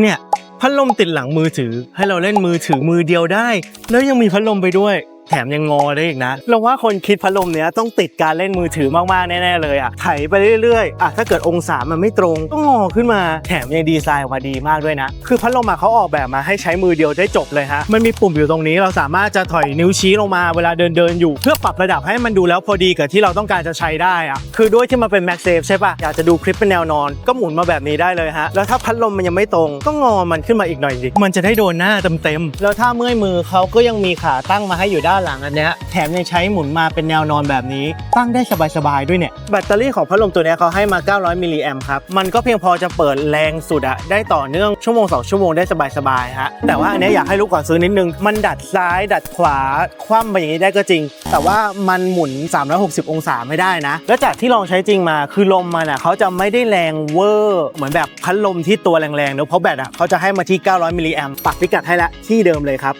เนี่ยพัดลมติดหลังมือถือให้เราเล่นมือถือมือเดียวได้ แล้วยังมีพัดลมไปด้วย ถมยังงอได้อีกนะเราว่าคนคิดพัดลมเนี้ยต้องติดการเล่นมือถือมากๆ แน่ๆเลยอะไถไปเรื่อยๆอะถ้าเกิดองศามันไม่ตรงก็งอขึ้นมาแถมยังดีไซน์ออกมาดีมากด้วยนะ คือพัดลมอะเขาออกแบบมาให้ใช้มือเดียวได้จบเลยฮะมันมีปุ่มอยู่ตรงนี้เราสามารถจะถอยนิ้วชี้ลงมาเวลาเดินเดินอยู่ เพื่อปรับระดับให้มันดูแล้วพอดีกับที่เราต้องการจะใช้ได้อะคือด้วยที่มันเป็น Max Safe ใช่ปะอยากจะดูคลิปเป็นแนวนอน ก็หมุนมาแบบนี้ได้เลยฮะแล้วถ้าพัดลมมันยังไม่ตรงก็งอมันขึ้นมาอีกหน่อยดิมันจะได้โดนหน้าเต็มๆแล้วถ้าเมื่อยมือเขาก็ยังมีขาตั้งมาให้อยู่ด้านหลังอันเนี้ยแถมยังใช้หมุนมาเป็นแนวนอนแบบนี้ ตั้งได้สบายๆด้วยเนี่ย แบตเตอรี่ของพัดลมตัวเนี้ยเขาให้มา 900 มิลลิแอมป์ครับ มันก็เพียงพอจะเปิดแรงสุดอะได้ต่อเนื่องชั่วโมงสองชั่วโมงได้สบายๆฮะแต่ว่าอันเนี้ยอยากให้รู้ก่อนซื้อนิดนึง มันดัดซ้ายดัดขวาคว่ำไปอย่างนี้ได้ก็จริง แต่ว่ามันหมุน 360 องศาไม่ได้นะ แล้วจากที่ลองใช้จริงมาคือลมมันอะเขาจะไม่ได้แรงเวอร์เหมือนแบบพัดลมที่ตัวแรงๆเนอะเพราะแบตอะเขาจะให้มาที่ 900 มิลลิแอมป์ปักพิกัดให้ละที่เดิมเลยครับ